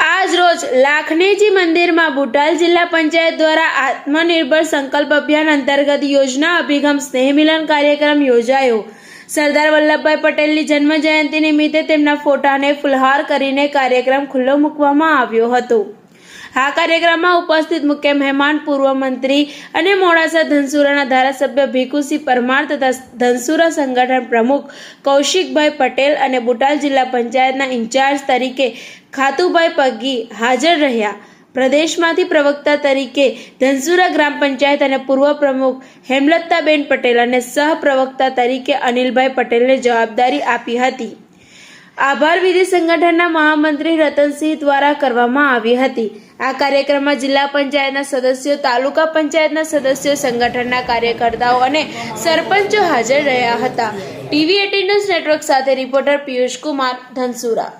આજરોજ લાખનેજી મંદિરમાં બુટાલ જિલ્લા પંચાયત દ્વારા આત્મનિર્ભર સંકલ્પ અભિયાન અંતર્ગત યોજના અભિગમ સ્નેહ મિલન કાર્યક્રમ યોજાયો. સરદાર વલ્લભભાઈ પટેલની જન્મ જયંતિ નિમિત્તે તેમના ફોટાને ફુલહાર કરીને કાર્યક્રમ ખુલ્લો મૂકવામાં આવ્યો હતો. આ કાર્યક્રમમાં ઉપસ્થિત મુખ્ય મહેમાન, પૂર્વ મંત્રી અને મોડાસા ધનસુરાના ધારાસભ્ય ભીખુસિંહ પરમાર તથા ધનસુરા સંગઠન પ્રમુખ કૌશિકભાઈ પટેલ અને બુટાલ જિલ્લા પંચાયતના ઇન્ચાર્જ તરીકે ખાતુભાઈ પગી હાજર રહ્યા. પ્રદેશમાંથી પ્રવક્તા તરીકે ધનસુરા ગ્રામ પંચાયત અને પૂર્વ પ્રમુખ હેમલતાબેન પટેલ અને સહ પ્રવક્તા તરીકે અનિલભાઈ પટેલને જવાબદારી આપી હતી. આભાર વિધિ સંગઠનના મહામંત્રી રતનસિંહ દ્વારા કરવામાં આવી હતી. આ કાર્યક્રમમાં જિલ્લા પંચાયતના સદસ્યો, તાલુકા પંચાયતના સદસ્યો, સંગઠનના કાર્યકર્તાઓ અને સરપંચો હાજર રહ્યા હતા. ટીવી એટીન નેટવર્ક સાથે રિપોર્ટર પિયુષ કુમાર ધનસુરા.